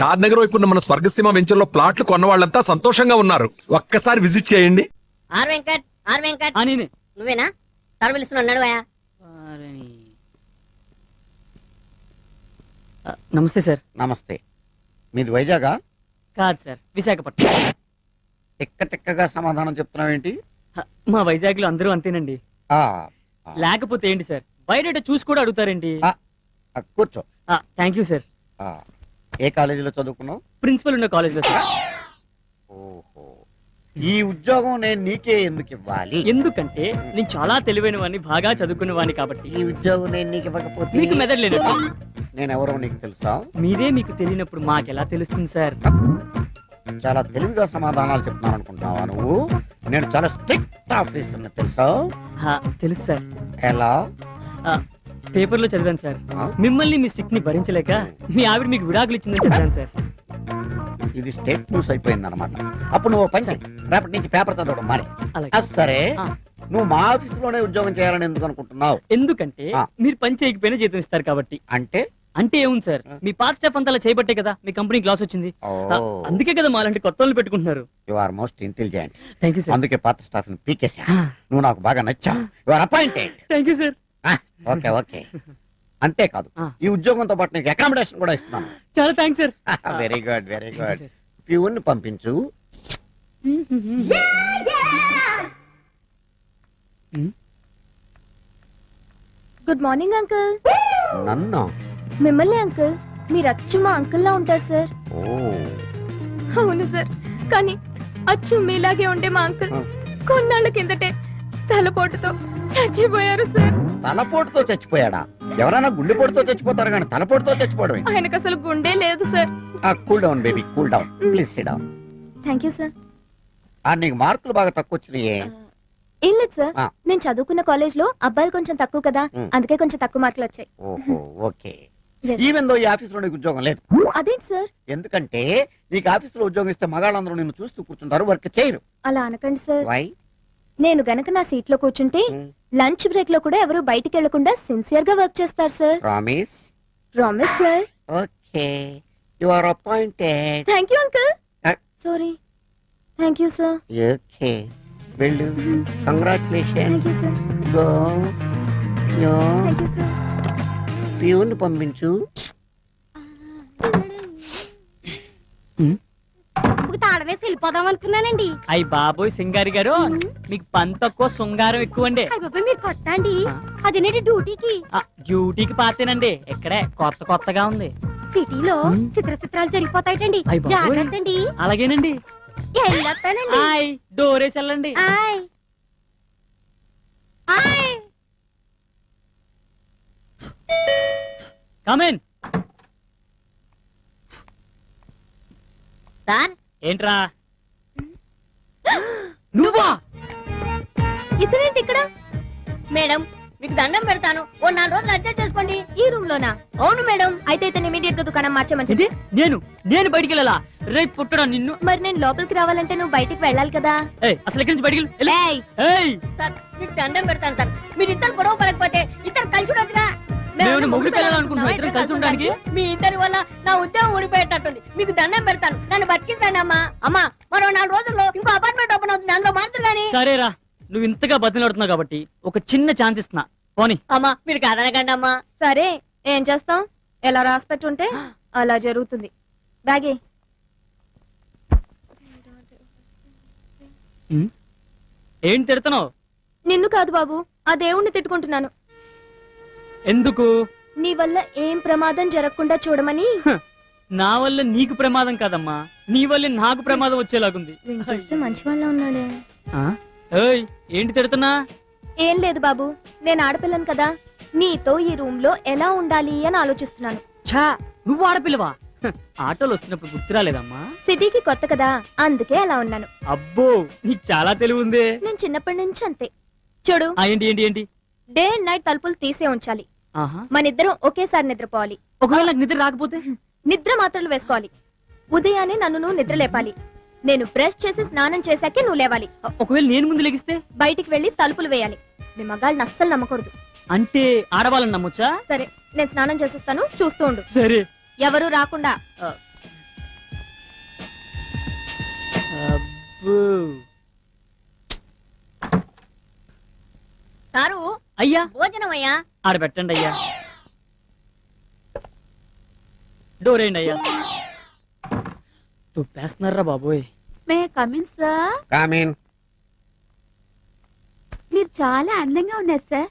షాద్ నగర్ వైపు ఉన్న మన స్వర్గసీమ వెంచర్లో ప్లాట్లు కొన్న వాళ్ళంతా సంతోషంగా ఉన్నారు. ఒక్కసారి విజిట్ చేయండి. R Venkat R Venkat. ఆ, నేనే. నువ్వేనా? పిలుస్తున్నాడు నడువయా వారిని. ఆ, నమస్తే సార్. నమస్తే. మీది వైజాగా? కాదు సార్. విశాఖపట్నం. తిక్క తిక్కగా సమాధానం చెప్తున్నావు ఏంటి? హ, మా వైజాగ్లో అందరూ అంతేనండి. ఆ, లేకపోతే ఏంటి సార్? బయట చూసి కూడా అడుగుతారేంటి? కూర్చో. Thank you sir. ఆ, ఏ కాలేజీలో చదువుకున్నావు? ప్రిన్సిపల్ ఉన్న కాలేజ్లో సార్ ఓహో. ఈ ఉద్యోగం నేను నీకే ఎందుకు ఇవ్వాలి? ఎందుకంటే నేను చాలా తెలివైన వాడిని బాగా చదువుకున్న వాడిని కాబట్టి. ఈ ఉద్యోగం నేను నీకు ఇవ్వకపోతే మీకు మెదడు లేదు నేను ఎవరో నీకు తెలుసా? మీరే మీకు తెలియనప్పుడు మాకెలా తెలుస్తుంది సార్? చాలా తెలివిగా సమాధానాలు చెప్తున్నాను అనుకుంటున్నావా నువ్వు? నేను చాలా స్ట్రిక్ట్ ఆఫీసర్ని తెలుసా? తెలుసు సార్. ఎలా? లో చదివాను సార్? మిమ్మల్ని మీ స్టిక్ని భరించలేక మీ ఆవిడ మీకు విడాకులు ఇచ్చిందని చదివాను సార్. ఇది స్టేట్ న్యూస్ అయిపోయింది అనమాట అప్పుడు నువ్వు పని చెయ్. రేపటి నుంచి పేపర్ చదవడం మరి అలాగే. సరే. ఆ. నువ్వు మా ఆఫీసులోనే ఉద్యోగం చేయాలని ఎందుకు అనుకుంటున్నావు? ఎందుకంటే ఆ. మీరు పని చేయకపోయినా జీతం ఇస్తారు కాబట్టి. అంటే? అంటే ఏముంది సార్. మీ పాత స్టాఫ్ అంతా అలా చేయబట్టే కదా మీ కంపెనీ లాస్ వచ్చింది. అందుకే కదా మా అలాంటి కొత్త వాళ్ళు పెట్టుకుంటున్నారు. You are most intelligent thank you sir అందుకే పాత స్టాఫ్ని పీకేసా నువ్వు నాకు బాగా నచ్చావు. You are appointed thank you sir okay okay. అంతేకాదు. ఆ. ఈ ఉద్యోగంతో పాటు నీకు అకామిడేషన్ కూడా ఇస్తున్నాను. చాలా thanks sir very good very good ప్యూన్ని పంపించు. గుడ్ మార్నింగ్ అంకుల్ నన్ను. మిమ్మల్ని అంకుల్ మీరు అచ్చు మా అంకుల్ లా ఉంటారు సార్ ఓ. అవును సార్ కానీ అచ్చు మీలాగే ఉండే మా అంకుల్. కొన్నాళ్ళ కిందటే తలపోటుతో చచ్చిపోయారు సార్ తలపోటుతో చచ్చిపోయాడా? ఎవరైనా గుండెపోటుతో చచ్చిపోతారు కానీ తలపోటుతో చచ్చిపోవడం ఏంటి? ఆయనకు అసలు గుండె లేదు సార్. ఆ cool down baby cool down. Please sit down thank you sir ఆ నీకు మార్కులు బాగా తక్కువ వచ్చినాయే ఏం లేదు సార్ ఆ. నేను చదువుకున్న కాలేజ్లో అబ్బాయిలు కొంచెం తక్కువ కదా మ్. అందుకే కొంచెం తక్కువ మార్కులు వచ్చాయి. ఓహో ఓకే. Yes. ఈవెన్ దో ఈ ఆఫీస్లో నీకు ఉద్యోగం లేదు. అదేంటి సార్ ఎందుకంటే నీకు ఆఫీస్లో ఉద్యోగం ఇస్తే మగాళ్ళందరూ నిన్ను చూస్తూ కూర్చుంటారు వర్క్ చేయరు. అలా అనకండి సార్ వై నేను గనక నా సీట్లో కూర్చుంటే లంచ్ బ్రేక్లో కూడా ఎవరు బయటికి వెళ్ళకుండా సిన్సియర్గా వర్క్ చేస్తారు sir. Promise. Promise sir. Okay. You are appointed. Thank you uncle. Uh. Sorry. Thank you sir. Okay. వెళ్ళు. Congratulation thank you sir. Go. Yo thank you sir. Peon పంపించు. తాళవేసి వెళ్ళిపోదాం అనుకున్నానండి. అయ్యి బాబోయ్ సింగారి గారు మీకు పని తక్కువ శృంగారం ఎక్కువ అండి మీరు కొత్త అండి. అదేనండి డ్యూటీకి. డ్యూటీకి పాతేనండి. ఇక్కడే కొత్త కొత్తగా ఉంది. సిటీలో. చిత్ర చిత్రాలు జరిగిపోతాయటండి. జాగ్రత్త అండి అలాగేనండి. హాయ్ డోరేసి వెళ్ళండి ఆయ్ ఆయ్ కమెన్ సార్? ఏంట్రా? నువ్వా? ఇతనేంటి ఇక్కడ? మేడం మీకు దండం పెడతాను. ఓ నాలుగు రోజులు అడ్జస్ట్ చేసుకోండి. ఈ రూమ్ లోనా అవును మేడం. అయితే ఇతను ఇమీడియట్గా దుకాణం మార్చేమని నేను? నేను బయటికి వెళ్ళాలా? రేపు పుట్టడా నిన్ను? మరి నేను లోపలికి రావాలంటే నువ్వు బయటికి వెళ్ళాలి కదా. అసలు ఎక్కడి నుంచి బయటికి వెళ్ళు. వెళ్ళు. ఏయ్! ఏయ్! సార్ మీకు దండం పెడతాను సార్. మీరు ఇద్దరు గొడవ పడకపోతే నేను మొగుడు పిల్లలనుకుంటున్నా ఇద్దరం కలిసి ఉండడానికి. మీ ఇద్దరి వల్ల నా ఉద్యోగం ఊడిపోయేటట్టుంది. మీకు దండం పెడతాను. నన్ను బతికించండి అమ్మా. అమ్మా! మరో నాలుగు రోజుల్లో ఇంకో అపార్ట్మెంట్ ఓపెన్ అవుతుంది. అందులో మారుతుంది కానీ సరేరా. నువ్వు ఇంతగా బతిలాడుతున్నావు కాబట్టి ఒక చిన్న ఛాన్స్ ఇస్తున్నా. పోనీ. అమ్మా మీరు కాదనకండి అమ్మా. సరే ఏం చేస్తాం? ఎలా రాసి పెట్టుంటే అలా జరుగుతుంది. బ్యాగే. ఏం తిడుతున్నావు? నిన్ను కాదు బాబు ఆ దేవుణ్ణి తిట్టుకుంటున్నాను. ఎందుకు? నీ వల్ల ఏం ప్రమాదం జరగకుండా చూడమని? నా వల్ల నీకు ప్రమాదం కాదమ్మా. నీ వల్ల నాకు ప్రమాదం వచ్చేలాగుంది. చూస్తే మంచి వాళ్ళ ఉన్నాడే. ఆ? ఏయ్ ఏంటి తిడుతున్నా? ఏం లేదు బాబు నేను ఆడపిల్లను కదా. నీతో ఈ రూమ్లో ఎలా ఉండాలి అని ఆలోచిస్తున్నాను. ఛా నువ్వు ఆడపిల్లవా? ఆటోలు వస్తున్నప్పుడు గుర్తు రాలేదమ్మా. సిటీకి కొత్త కదా అందుకే అలా ఉన్నాను. అబ్బో నీకు చాలా తెలివి ఉందే. నేను చిన్నప్పటి నుంచి అంతే. చూడు. ఆ, ఏంటి ఏంటి ఏంటి? డే అండ్ నైట్ తలుపులు తీసే ఉంచాలి. మన ఇద్దరం ఒకేసారి నిద్రపోవాలి. ఒకవేళ నిద్ర రాకపోతే? నిద్ర మాత్రలు వేసుకోవాలి. ఉదయాన్నే నన్ను నువ్వు నిద్ర లేపాలి నేను బ్రష్ చేసి స్నానం చేశాకే నువ్వు లేవాలి. ఒకవేళ నేను ముందు లెగిస్తే? బయటికి వెళ్ళి తలుపులు వేయాలి. మీ మగాళ్ళని అస్సలు నమ్మకూడదు. అంటే ఆడవాళ్ళని నమ్మొచ్చా? సరే నేను స్నానం చేసేస్తాను చూస్తూ ఉండు. సరే. ఎవరు రాకుండా. సారు అయ్యా. భోజనం అయ్యా ఆడ పెట్టండి అయ్యా. డోర్ వేయండి అయ్యా. తుప్పేస్తున్నారా బాబోయ్. మే కమిన్ సార్ కామీన్ మీరు చాలా అందంగా ఉన్నారు సార్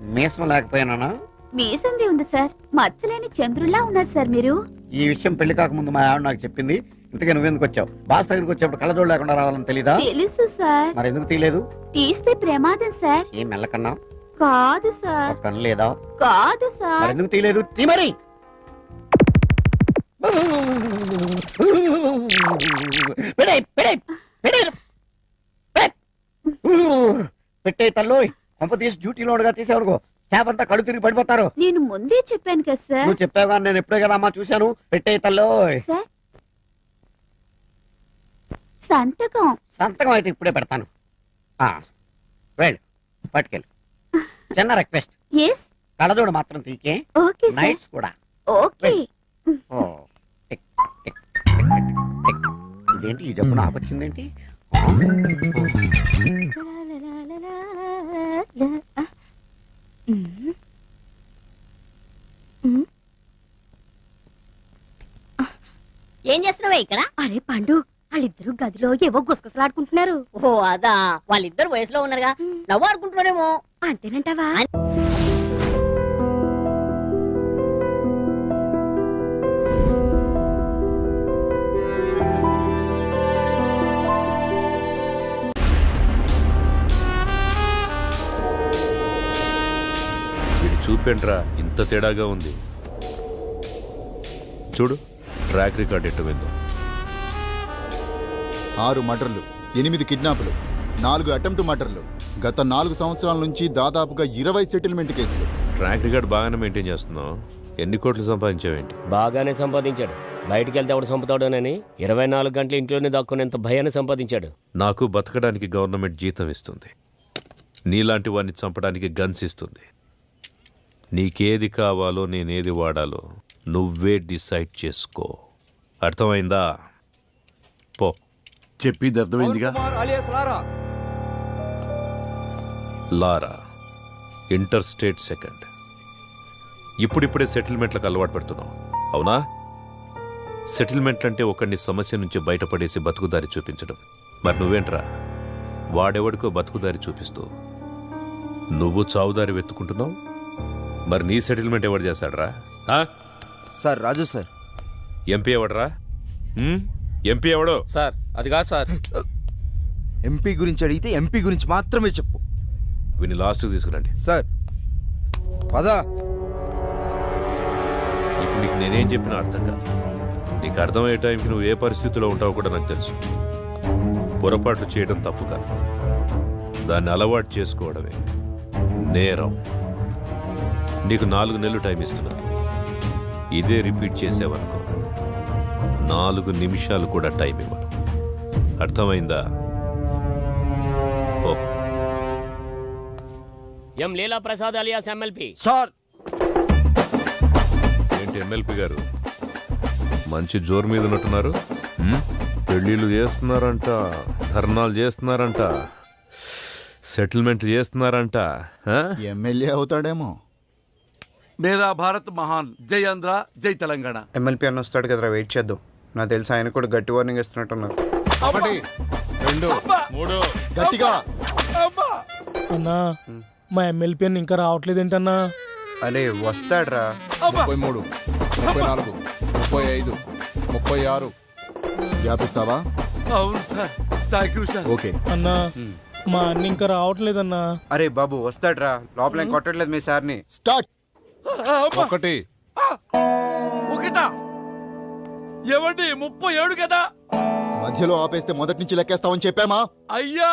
మీసం లేకపోయినానా మీసంది ఉంది సార్ మచ్చలేని చంద్రుల్లా ఉన్నారు సార్ మీరు. ఈ విషయం పెళ్ళి కాకముందు మా ఆవిడ నాకు చెప్పింది. ఇంతకీ నువ్వెందుకు వచ్చావు? బాస్ దగ్గరికి వచ్చేప్పుడు కళ్ళజోడు లేకుండా రావాలని తెలీదా? తెలుసు సార్. మరి ఎందుకు తీయలేదు? తీస్తే ప్రమాదం సార్. ఏం మెల్లకన్నా? కాదు సార్. ఒక కన్ను లేదా? కాదు మరి సార్. ఎందుకు తీయలేదు? తీ మరి! పెడేయ్, పెడేయ్, పెడేయ్. పెడేయ్. పెట్టే తల్లోయ్. కొంప తీసి డ్యూటీలో ఉండగా తీసేవనుకో. అంతా కళ్ళు తిరిగి పడిపోతారు. నేను ముందే చెప్పాను కదా సార్. నువ్వు చెప్పావు కానీ నేను ఎప్పుడే కదా అమ్మా చూశాను. పెట్టే తల్లోయ్. సార్ సంతకం. సంతకం అయితే ఇప్పుడే పెడతాను. ఆ, వెళ్ళు పట్టుకెళ్ళు. చిన్న రిక్వెస్ట్. ఎస్ కళ్ళజోడు మాత్రం తీకే. ఓకే సార్ నైట్స్ కూడా. ఓకే. ఓ, tick, tick, tick, tick, tick. ఇదేంటి? ఈ జబ్బు నాకు వచ్చిందేంటి? ఆ, ఏం చేస్తున్నావే ఇక్కడ? అరే పండు. వాళ్ళిద్దరు గదిలో ఏవో గుసగుసలాడుకుంటున్నారు. ఓ అదా. వాళ్ళిద్దరు వయసులో ఉన్నారుగా. నవ్వు ఆడుకుంటున్నారేమో. అంతేనంటావా? వీడి చూపేంట్రా ఇంత తేడాగా ఉంది. చూడు ట్రాక్ రికార్డ్ ఎట్టు వెళ్దాం ఆరు మర్డర్లు ఎనిమిది కిడ్నాపులు నాలుగు అటెంప్ట్ మర్డర్లు గత నాలుగు సంవత్సరాల నుంచి దాదాపుగా ఇరవై సెటిల్మెంట్ కేసులు. ట్రాక్ రికార్డ్ బాగానే మెయింటైన్ చేస్తున్నావు. ఎన్ని కోట్లు సంపాదించావేంటి? బాగానే సంపాదించాడు. బయటికి వెళ్తే ఎవడు చంపుతాడోనని ఇరవై నాలుగు గంటలు ఇంట్లోనే దాక్కునేంత భయాన్ని సంపాదించాడు. నాకు బతకడానికి గవర్నమెంట్ జీతం ఇస్తుంది. నీలాంటి వాడిని చంపడానికి గన్స్ ఇస్తుంది. నీకేది కావాలో నేనేది వాడాలో నువ్వే డిసైడ్ చేసుకో. అర్థమైందా? చెప్పిది అర్థమైందిగా? లారా. Interstate second. ఇప్పుడిప్పుడే సెటిల్మెంట్లకు అలవాటు పడుతున్నావు అవునా? సెటిల్మెంట్ అంటే ఒకడిని సమస్య నుంచి బయటపడేసి బతుకుదారి చూపించడం. మరి నువ్వేంట్రా? వాడెవడికో బతుకుదారి చూపిస్తూ నువ్వు చావుదారి వెతుకుంటున్నావు మరి నీ సెటిల్మెంట్ ఎవడు చేస్తాడరా? ఆ? Sir Raju sir. ఎంపీ ఎవడరా? ఎంపీ ఎవడో? సార్ అది కాదు సార్. ఎంపీ గురించి అడిగితే ఎంపీ గురించి మాత్రమే చెప్పు. వీని లాస్ట్కి తీసుకురండి. సార్ పదా. ఇప్పుడు నీకు నేనేం చెప్పినా అర్థం కాదు. నీకు అర్థమయ్యే టైంకి నువ్వు ఏ పరిస్థితిలో ఉంటావో కూడా నాకు తెలుసు. పొరపాట్లు చేయడం తప్పు కాదు. దాన్ని అలవాటు చేసుకోవడమే. నేరం. నీకు నాలుగు నెలలు టైం ఇస్తున్నా. ఇదే రిపీట్ చేసావనుకో. నాలుగు నిమిషాలు కూడా టైం ఇవ్వను. అర్థమైందా? M Leela Prasad alias MLP? Sir! ఏంటి ఎమ్మెల్పీ గారు? మంచి జోరు మీద ఉన్నట్టున్నారు? పెళ్ళిళ్ళు చేస్తున్నారంట ధర్నాలు చేస్తున్నారంట సెటిల్మెంట్ చేస్తున్నారంట ఆ? ఎమ్మెల్యే అవుతాడేమో. మేరా భారత్ మహాన్ జై ఆంధ్ర జై తెలంగాణ. ఎమ్మెల్పీ అన్న వస్తాడు కదరా వెయిట్ చేద్దాం. నాకు తెలిసి ఆయన కూడా గట్టి వార్నింగ్ ఇస్తున్నట్టున్నారు. ఒకటి రెండు మూడు. గట్టిగా. అన్నా మా ఎమ్మెల్పీ అని ఇంకా రావట్లేదేంటన్నా? అరే వస్తాడ్రా. ముప్పై మూడు ముప్పై నాలుగు ముప్పై ఐదు ముప్పై ఆరు. వ్యాపిస్తావా? అవును sir. Thank you sir. Okay. అన్నా మా అన్న ఇంకా రావట్లేదన్నా? అరే బాబు వస్తాడ్రా. లోపల ఏం కొట్టట్లేదు మీ సార్ని. స్టార్ట్. ఒకటి. ఒకటా? ఏమండి ముప్పై ఏడు కదా? మధ్యలో ఆపేస్తే మొదటి నుంచి లెక్కేస్తామని చెప్పామా? అయ్యా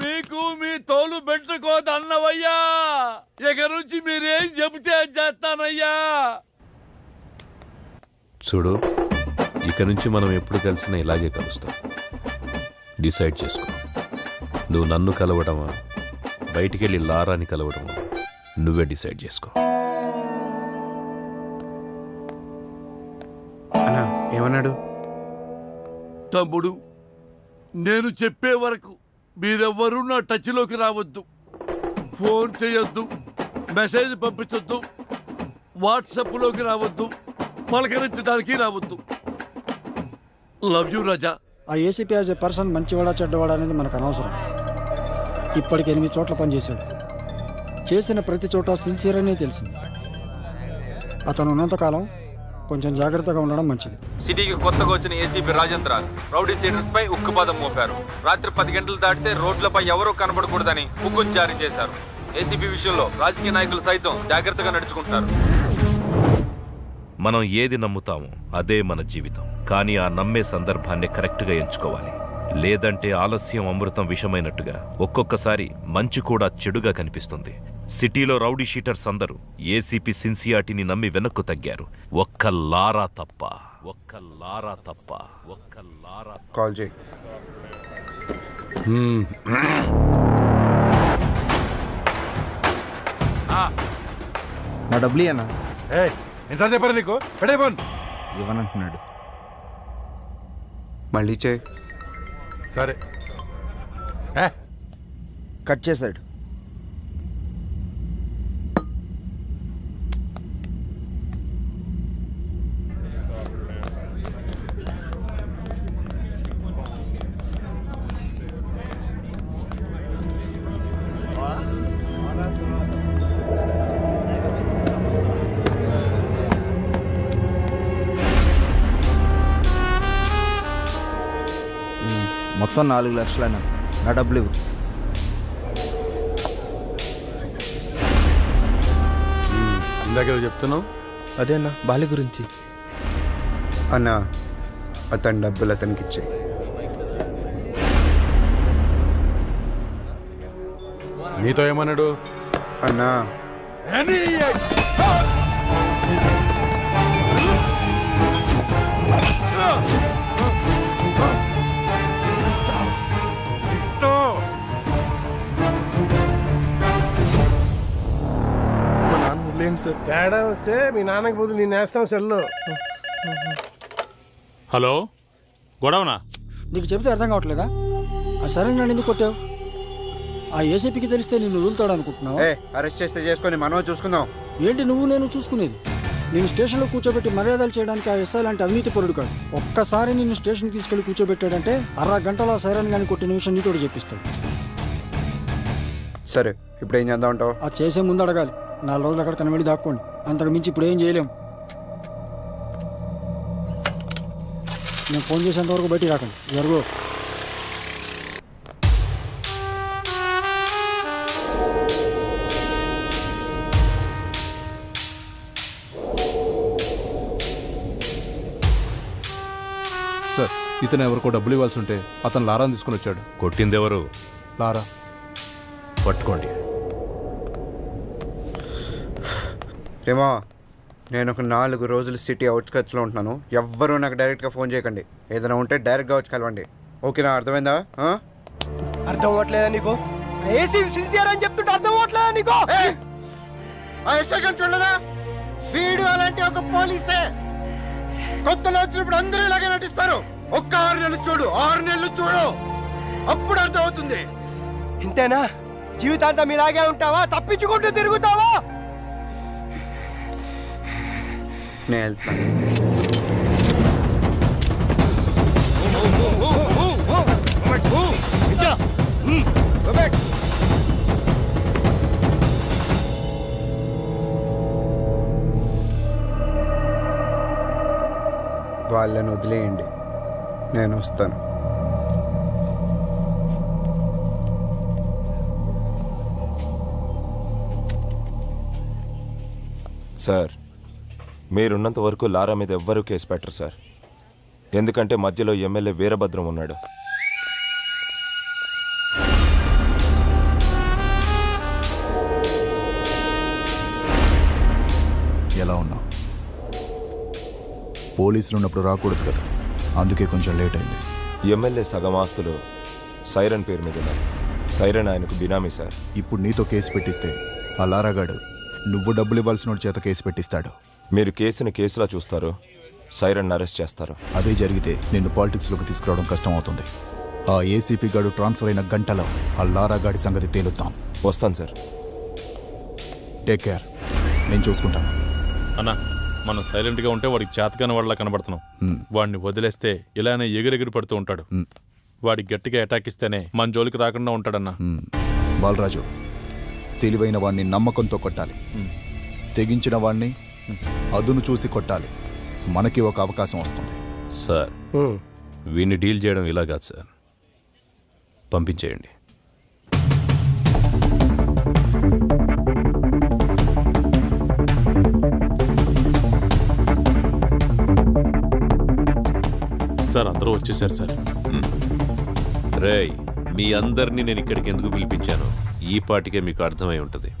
మీకు మీ తోలు పెట్టుకోదన్నవయ్యా ఇక నుంచి మీరేం చెబితే చేస్తానయ్యా. చూడు ఇక నుంచి మనం ఎప్పుడు కలిసినా ఇలాగే కలుస్తాం. డిసైడ్ చేసుకో. నువ్వు నన్ను కలవడమా బయటికెళ్ళి లారాని కలవడమా నువ్వే డిసైడ్ చేసుకో. ఏమన్నాడు? తమ్ముడు నేను చెప్పే వరకు మీరెవ్వరూ నా టచ్లోకి రావద్దు. ఫోన్ చేయొద్దు మెసేజ్ పంపించొద్దు వాట్సాప్లోకి రావద్దు పలకరించడానికి రావద్దు. Love you Raja. ఆ ఏసీపీ యాజ్ ఏ పర్సన్ మంచివాడా చెడ్డవాడా అనేది మనకు అనవసరం. ఇప్పటికి ఎనిమిది చోట్ల పనిచేశాడు. చేసిన ప్రతి చోట సిన్సియర్ అనే తెలిసింది. అతను ఉన్నంతకాలం కొంచెం జాగ్రత్తగా ఉండడం మంచిది. సిటీకి కొత్తగా వచ్చిన ఏసీపీ రాజేంద్ర రౌడీ సీడర్స్ పై ఉక్కుపాదం మోపారు. రాత్రి పది గంటలు దాటితే రోడ్లపై ఎవరూ కనబడకూడదని హుకుం జారీ చేశారు. ఏసీపీ విషయంలో రాజకీయ నాయకులు సైతం జాగ్రత్తగా నడుచుకుంటారు మనం ఏది నమ్ముతామో అదే మన జీవితం. కానీ ఆ నమ్మే సందర్భాన్ని కరెక్ట్గా ఎంచుకోవాలి. లేదంటే ఆలస్యం అమృతం విషమైనట్టుగా ఒక్కొక్కసారి మంచి కూడా చెడుగా కనిపిస్తుంది. సిటీలో రౌడీ షీటర్స్ అందరూ ఏసీపీ సిన్సియాటిని నమ్మి వెనక్కు తగ్గారు. ఒక్క లారా తప్ప ఒక్క లారా తప్ప ఒక్క లారా కాల్ చేయి. నా డబ్బులు అన్న ఎంత చెప్పారు నీకు? పెడే ఫోన్. ఇవ్వనంటున్నాడు. మళ్ళీ చేయి. సరే. కట్ చేశాడు. మొత్తం నాలుగు లక్షలన్నా నా డబ్బులు ఇవ్వు. ఇందాక చెప్తున్నావు? అదే అన్న బాలి గురించి. అన్న అతని డబ్బులు అతనికి ఇచ్చే నీతో ఏమన్నాడు? అన్నా. తేడా వస్తే మీ నాన్నకి బదులు నేను వేస్తాం సెల్లు. హలో? గొడవనా? నీకు చెబితే అర్థం కావట్లేదా? ఆ సరే నన్ను ఎందుకు కొట్టావు? ఆ ఏసీపీకి తెలిస్తే నిన్ను వదులుతాడు అనుకుంటున్నావా ఏ అరెస్ట్ చేస్తే చేసుకొని మనం చూసుకుందాం. ఏంటి నువ్వు నేను చూసుకునేది? నేను స్టేషన్లో కూర్చోబెట్టి మర్యాదలు చేయడానికి ఆ ఎస్ఐ లాంటి అవినీతి పరుడు కాదు. ఒక్కసారి నిన్ను స్టేషన్కి తీసుకెళ్ళి కూర్చోబెట్టాడంటే అర గంటలో సైరన్ గాని కొట్టిన విషయం నీతోడు చెప్పిస్తాడు. సరే ఇప్పుడు ఏం చేద్దాం అంటావు? ఆ చేసే ముందు అడగాలి నాలుగు రోజులు అక్కడ కనబడి దాక్కోండి. అంతకు మించి ఇప్పుడు ఏం చేయలేం. నేను ఫోన్ చేసేంత వరకు బయటికి రాకండి. జరుగు. సార్ ఇతను ఎవరికో డబ్బులు ఇవ్వాల్సి ఉంటే అతను లారాన్ని తీసుకుని వచ్చాడు. కొట్టిందెవరు? లారా. పట్టుకోండి. రేమా నేను ఒక నాలుగు రోజులు సిటీ అవుట్స్కట్స్లో ఉంటున్నాను. ఎవ్వరూ నాకు డైరెక్ట్గా ఫోన్ చేయకండి. ఏదైనా ఉంటే డైరెక్ట్గా వచ్చి కలవండి. ఓకేనా? అర్థమైందా? అర్థం అవ్వట్లేదా నీకు? ఏసీ సిన్సియర్ అని చెప్తుంటే అర్థం అవ్వట్లేదా నీకు? చూడలేదా? వీడు అలాంటి ఒక పోలీసే. కొత్తలో వచ్చినప్పుడు అందరూ ఇలాగే నటిస్తారు. ఒక్క ఆరు నెలలు చూడు ఆరు నెలలు చూడు. అప్పుడు అర్థం అవుతుంది ఇంతేనా? జీవితాంతం ఇలాగే ఉంటావా? తప్పించుకుంటూ తిరుగుతావా? నేను వెళ్తాను. వాళ్ళని వదిలేయండి. నేను వస్తాను. సార్ మీరున్నంత వరకు లారా మీద ఎవ్వరూ కేసు పెట్టరు సార్. ఎందుకంటే మధ్యలో ఎమ్మెల్యే వీరభద్రం ఉన్నాడు. ఎలా ఉన్నావు? పోలీసులు ఉన్నప్పుడు రాకూడదు కదా. అందుకే కొంచెం లేట్ అయింది. ఎమ్మెల్యే సగం ఆస్తులు సైరన్ పేరు మీద సైరన్ ఆయనకు బినామీ సార్. ఇప్పుడు నీతో కేసు పెట్టిస్తే ఆ లారాగాడు నువ్వు డబ్బులు ఇవ్వాల్సిన చేత కేసు పెట్టిస్తాడు. మీరు కేసుని కేసులా చూస్తారు. సైరన్ అరెస్ట్ చేస్తారు. అదే జరిగితే నిన్ను పాలిటిక్స్లోకి తీసుకురావడం కష్టం అవుతుంది ఆ ఏసీపీ గాడు ట్రాన్స్ఫర్ అయిన గంటలో ఆ లారా గాడి సంగతి తేలుద్దాం. వస్తాను సార్. Take care. నేను చూసుకుంటాను. అన్నా మనం సైలెంట్గా ఉంటే వాడికి చేతకాని వాళ్ళ కనబడుతున్నాం. వాడిని వదిలేస్తే ఇలానే ఎగిరెగిరి పడుతూ ఉంటాడు. వాడి గట్టిగా అటాక్ ఇస్తేనే మన జోలికి రాకుండా ఉంటాడన్నా. బాలరాజు తెలివైన వాణ్ణి నమ్మకంతో కొట్టాలి. తెగించిన వాణ్ణి అదును చూసి కొట్టాలి. మనకి ఒక అవకాశం వస్తుంది. సార్ వీడిని డీల్ చేయడం ఇలా కాదు సార్. పంపించేయండి. సార్ అందరూ వచ్చేసారు సార్. రేయ్ మీ అందరినీ నేను ఇక్కడికి ఎందుకు పిలిపించాను? ఈ పాటికే మీకు అర్థమై ఉంటుంది.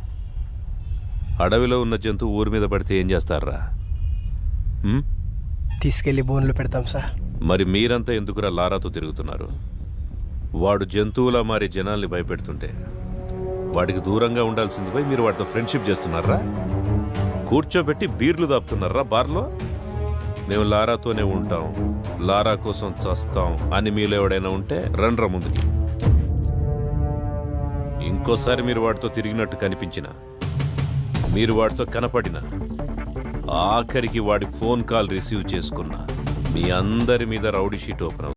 అడవిలో ఉన్న జంతువు ఊరి మీద పడితే ఏం చేస్తారా? తీసుకెళ్ళి బోన్లు పెడతాం సార్. మరి మీరంతా ఎందుకురా లారాతో తిరుగుతున్నారు? వాడు జంతువులా మారి జనాల్ని భయపెడుతుంటే వాడికి దూరంగా ఉండాల్సింది పోయి మీరు వాడితో ఫ్రెండ్షిప్ చేస్తున్నారా? కూర్చోబెట్టి బీర్లు దాపుతున్నారా బార్లో? మేము లారాతోనే ఉంటాం. లారా కోసం చస్తాం అని మీలో ఎవడైనా ఉంటే రండ్రా ముందుకి. ఇంకోసారి మీరు వాడితో తిరిగినట్టు కనిపించిన మీరు వాడితో కనపడిన. ఆఖరికి వాడి ఫోన్ కాల్ రిసీవ్ చేసుకున్న. మీ అందరి మీద రౌడీ షీట్ ఓపెన్ అవుతుంది.